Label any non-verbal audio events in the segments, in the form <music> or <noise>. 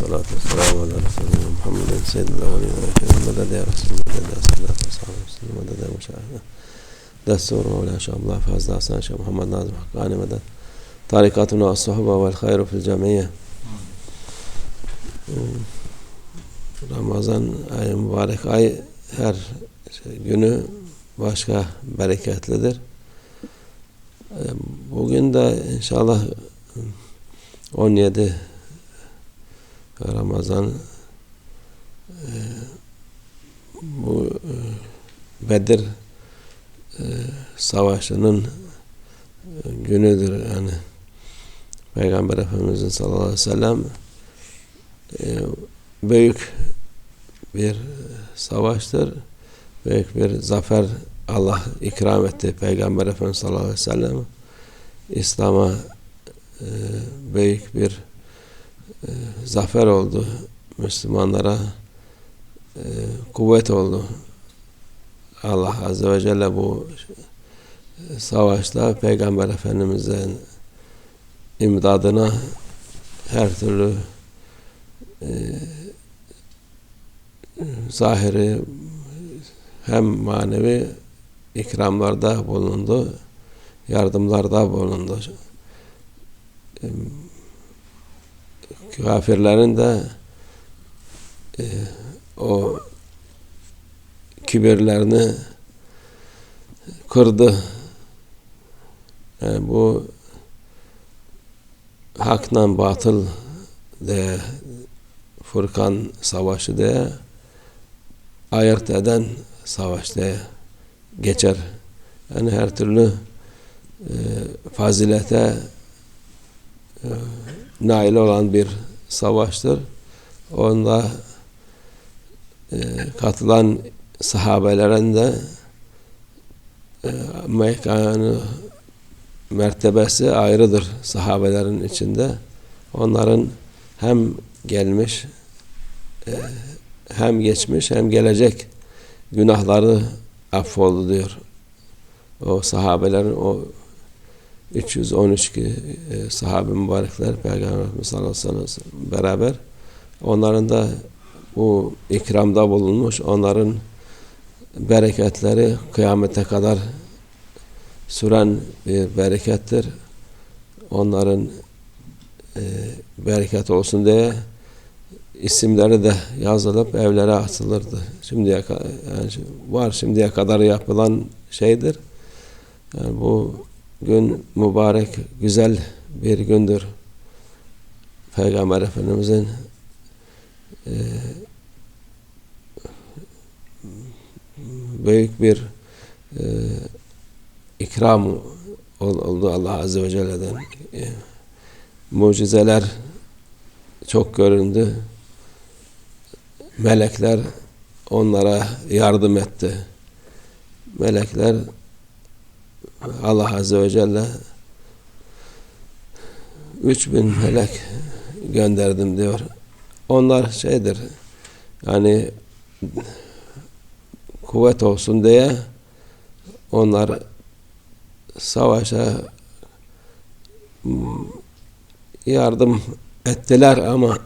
والصلاة والسلام على رسولنا محمد سيد الأولين والآخرين مدد يا رسول الله مدد يا صلاة وصحبه وسلم مدد يا مشاهدة دستور مولا شاء الله فازل حسن شيخ محمد نازم حقاني مدد طريقتنا الصحبة والخير في الجمعية Ramazan ayı mübarek ay her şey, günü başka bereketlidir. Bugün de inşallah 17 Ramazan e, bu e, Bedir e, Savaşı'nın günüdür yani Peygamber Efendimizin sallallahu aleyhi ve sellem büyük bir savaştır. Büyük bir zafer Allah ikram etti Peygamber Efendimiz sallallahu aleyhi ve sellem. İslam'a büyük bir e, zafer oldu. Müslümanlara e, kuvvet oldu. Allah Azze ve Celle bu savaşta Peygamber Efendimiz'in imdadına her türlü e, zahiri hem manevi ikramlarda bulundu, yardımlarda bulundu. E, kafirlerin de e, o kibirlerini kırdı. Yani bu hakla batıl de Furkan savaşı diye ayırt eden savaş diye geçer. Yani her türlü e, fazilete e, nail olan bir savaştır. Onda e, katılan sahabelerin de e, mekanı mertebesi ayrıdır sahabelerin içinde. Onların hem gelmiş e, hem geçmiş hem gelecek günahları affoldu diyor. O sahabelerin o 313 ki e, sahabe mübarekler Peygamber Efendimiz sallallahu aleyhi ve sellem beraber onların da bu ikramda bulunmuş onların bereketleri kıyamete kadar süren bir berekettir. Onların e, bereket olsun diye isimleri de yazılıp evlere atılırdı. Şimdiye yani var şimdiye kadar yapılan şeydir. Yani bu gün mübarek, güzel bir gündür. Peygamber Efendimizin e, büyük bir e, ikram oldu Allah Azze ve Celle'den. E, mucizeler çok göründü. Melekler onlara yardım etti. Melekler Allah Azze ve Celle 3000 melek gönderdim diyor. Onlar şeydir yani kuvvet olsun diye onlar savaşa yardım ettiler ama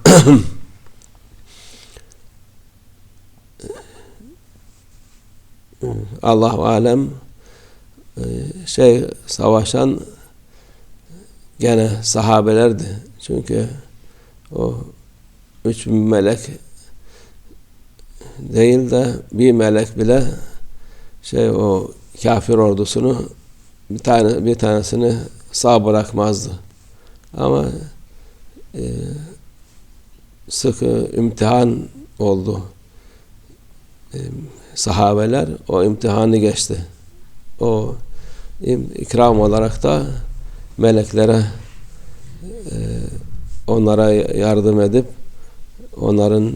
<clears throat> Allah alem şey savaşan gene sahabelerdi. Çünkü o üç melek değil de bir melek bile şey o kafir ordusunu bir tane bir tanesini sağ bırakmazdı. Ama e, sıkı imtihan oldu. E, sahabeler o imtihanı geçti. O ikram olarak da meleklere e, onlara yardım edip onların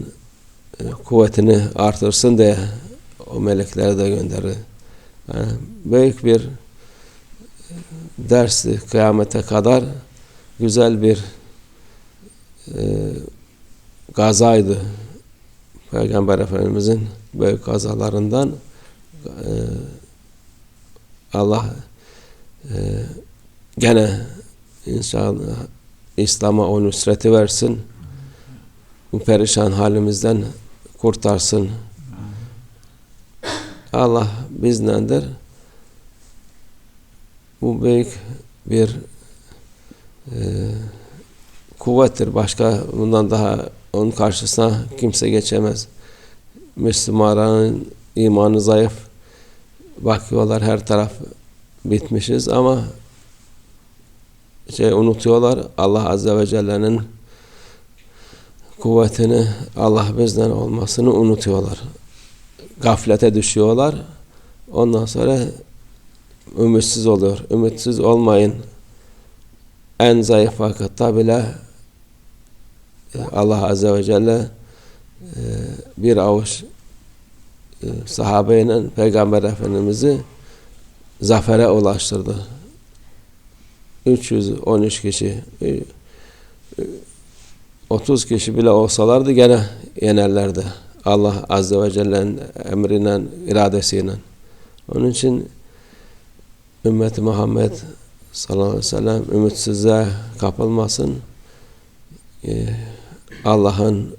e, kuvvetini artırsın diye o melekleri de gönderir. Yani büyük bir dersti kıyamete kadar güzel bir e, gazaydı. Peygamber Efendimizin büyük kazalarından e, Allah e, gene inşallah İslam'a o nüsreti versin. bu perişan halimizden kurtarsın. Allah bizdendir. Bu büyük bir e, kuvvettir. Başka bundan daha onun karşısına kimse geçemez. Müslümanların imanı zayıf. Bakıyorlar her taraf bitmişiz ama şey unutuyorlar Allah Azze ve Celle'nin kuvvetini Allah bizden olmasını unutuyorlar. Gaflete düşüyorlar. Ondan sonra ümitsiz oluyor. Ümitsiz olmayın. En zayıf vakitte bile Allah Azze ve Celle e, bir avuç e, sahabeyle Peygamber Efendimiz'i zafere ulaştırdı. 313 kişi e, 30 kişi bile olsalardı gene yenerlerdi. Allah Azze ve Celle'nin emriyle, iradesiyle. Onun için ümmeti Muhammed sallallahu aleyhi ve sellem ümitsizliğe kapılmasın. Ee, Allah'ın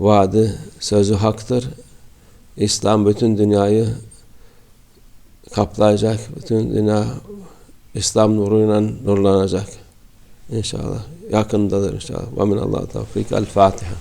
vaadi, sözü haktır. İslam bütün dünyayı kaplayacak. Bütün dünya İslam nuruyla nurlanacak. İnşallah. Yakındadır inşallah. Ve minallah tevfik. El Fatiha.